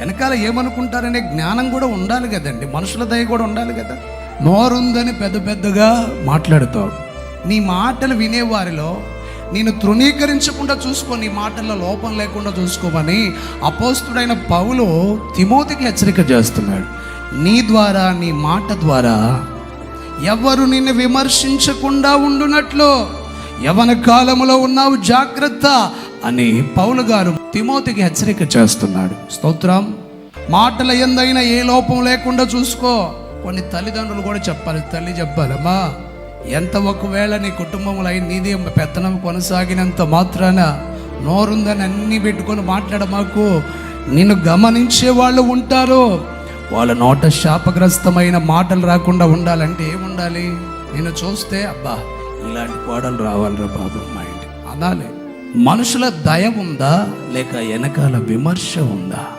వెనకాల ఏమనుకుంటారనే జ్ఞానం కూడా ఉండాలి కదండి. మనుషుల దయ కూడా ఉండాలి కదా. నోరుందని పెద్ద పెద్దగా మాట్లాడుతావు. నీ మాటలు వినేవారిలో నేను తృణీకరించకుండా చూసుకో నీ మాటల్లో లోపం లేకుండా చూసుకోమని అపోస్తుడైన పౌలు తిమోతికి హెచ్చరిక చేస్తున్నాడు. నీ ద్వారా నీ మాట ద్వారా ఎవరు నిన్ను విమర్శించకుండా ఉండునట్లు? యవన కాలంలో ఉన్నావు జాగ్రత్త. అని పౌలు గారు తిమోతికి హెచ్చరిక చేస్తున్నాడు. స్తోత్రం. మాటల ఎందైనా ఏ లోపం లేకుండా చూసుకో. కొన్ని తల్లిదండ్రులు కూడా చెప్పాలి తల్లి చెప్పాలమ్మా ఎంత ఒకవేళ నీ కుటుంబంలో అయిన నీది పెత్తనం కొనసాగినంత మాత్రాన నోరుందని అన్నీ పెట్టుకొని మాట్లాడమాకు. నిన్ను గమనించే వాళ్ళు ఉంటారు. వాళ్ళ నోట శాపగ్రస్తమైన మాటలు రాకుండా ఉండాలంటే ఏముండాలి? నేను చూస్తే అబ్బా ఇలాంటి కోడలు రావాలిరా బాబు మా ఇంటి. అనాలి. మనుషుల దయ ఉందా లేక వెనకాల విమర్శ ఉందా?